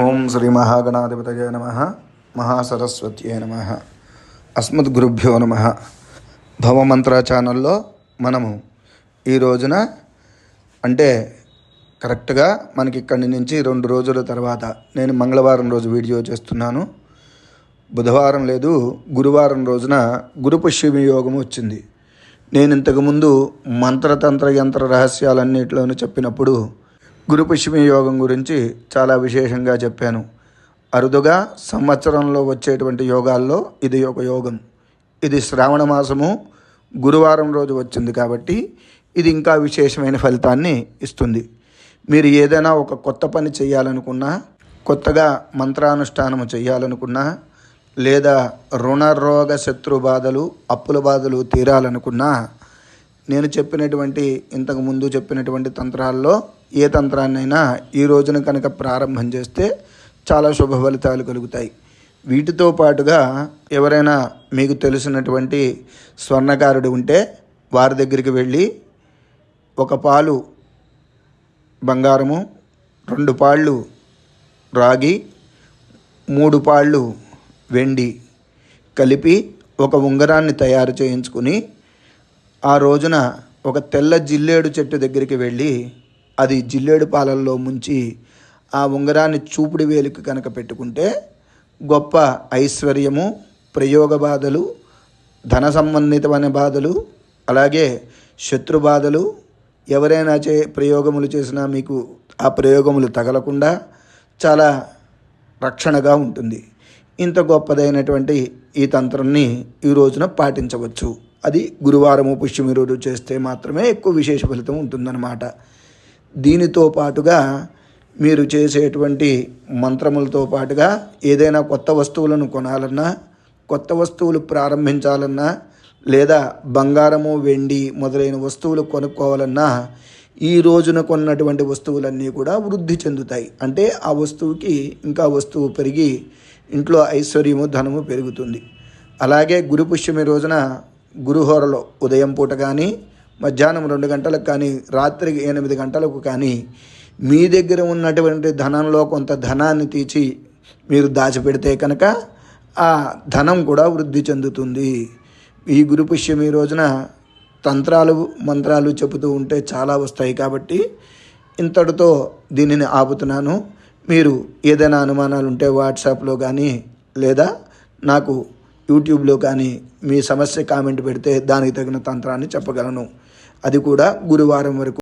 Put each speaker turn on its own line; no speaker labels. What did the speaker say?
ఓం శ్రీ మహాగణాధిపతయ నమ మహాసరస్వత్యే నమ. అస్మద్గురుభ్యో నమ. భవమంత్ర ఛానల్లో మనము ఈ రోజున అంటే కరెక్ట్గా మనకి ఇక్కడి నుంచి రెండు రోజుల తర్వాత నేను మంగళవారం రోజు వీడియో చేస్తున్నాను. బుధవారం లేదు గురువారం రోజున గురు పుష్యమి యోగం వచ్చింది. నేను ఇంతకుముందు మంత్రతంత్ర యంత్ర రహస్యాలన్నిటిలోనూ చెప్పినప్పుడు గురుపుష్యమి యోగం గురించి చాలా విశేషంగా చెప్పాను. అరుదుగా సంవత్సరంలో వచ్చేటువంటి యోగాల్లో ఇది ఒక యోగం. ఇది శ్రావణ మాసము గురువారం రోజు వచ్చింది కాబట్టి ఇది ఇంకా విశేషమైన ఫలితాన్ని ఇస్తుంది. మీరు ఏదైనా ఒక కొత్త పని చేయాలనుకున్నా కొత్తగా మంత్రానుష్ఠానము చేయాలనుకున్నా లేదా రుణ రోగ శత్రు బాధలు అప్పుల బాధలు తీరాలనుకున్నా నేను చెప్పినటువంటి ఇంతకు ముందు చెప్పినటువంటి తంత్రాల్లో ఏ తంత్రాన్నైనా ఈ రోజున కనుక ప్రారంభం చేస్తే చాలా శుభ ఫలితాలు కలుగుతాయి. వీటితో పాటుగా ఎవరైనా మీకు తెలిసినటువంటి స్వర్ణకారుడు ఉంటే వారి దగ్గరికి వెళ్ళి ఒక పాలు బంగారము రెండు పాళ్ళు రాగి మూడు పాళ్ళు వెండి కలిపి ఒక ఉంగరాన్ని తయారు చేయించుకుని ఆ రోజున ఒక తెల్ల జిల్లేడు చెట్టు దగ్గరికి వెళ్ళి అది జిల్లేడు పాలల్లో ముంచి ఆ ఉంగరాన్ని చూపుడు వేలికి కనుక పెట్టుకుంటే గొప్ప ఐశ్వర్యము ప్రయోగ బాధలు ధన సంబంధితమైన బాధలు అలాగే శత్రు బాధలు ఎవరైనా చే ప్రయోగములు చేసినా మీకు ఆ ప్రయోగములు తగలకుండా చాలా రక్షణగా ఉంటుంది. ఇంత గొప్పదైనటువంటి ఈ తంత్రాన్ని ఈ రోజున పాటించవచ్చు. అది గురువారము పుష్యమి రోజు చేస్తే మాత్రమే ఎక్కువ విశేష ఫలితం ఉంటుందన్నమాట. దీనితో పాటుగా మీరు చేసేటువంటి మంత్రములతో పాటుగా ఏదైనా కొత్త వస్తువులను కొనాలన్నా కొత్త వస్తువులు ప్రారంభించాలన్నా లేదా బంగారము వెండి మొదలైన వస్తువులు కొనుక్కోవాలన్నా ఈ రోజున కొన్నటువంటి వస్తువులన్నీ కూడా వృద్ధి చెందుతాయి. అంటే ఆ వస్తువుకి ఇంకా వస్తువు పెరిగి ఇంట్లో ఐశ్వర్యము ధనము పెరుగుతుంది. అలాగే గురు పుష్యమి రోజున గురుహోరలో ఉదయం పూట కానీ మధ్యాహ్నం రెండు గంటలకు కానీ రాత్రి ఎనిమిది గంటలకు కానీ మీ దగ్గర ఉన్నటువంటి ధనంలో కొంత ధనాన్ని తీసి మీరు దాచిపెడితే కనుక ఆ ధనం కూడా వృద్ధి చెందుతుంది. ఈ గురు ఈ రోజున తంత్రాలు మంత్రాలు చెబుతూ ఉంటే చాలా వస్తాయి కాబట్టి ఇంతటితో దీనిని ఆపుతున్నాను. మీరు ఏదైనా అనుమానాలు ఉంటే వాట్సాప్లో కానీ లేదా నాకు యూట్యూబ్లో కానీ మీ సమస్య కామెంట్ పెడితే దానికి తగిన తంత్రాన్ని చెప్పగలను. అది కూడా గురువారం వరకు.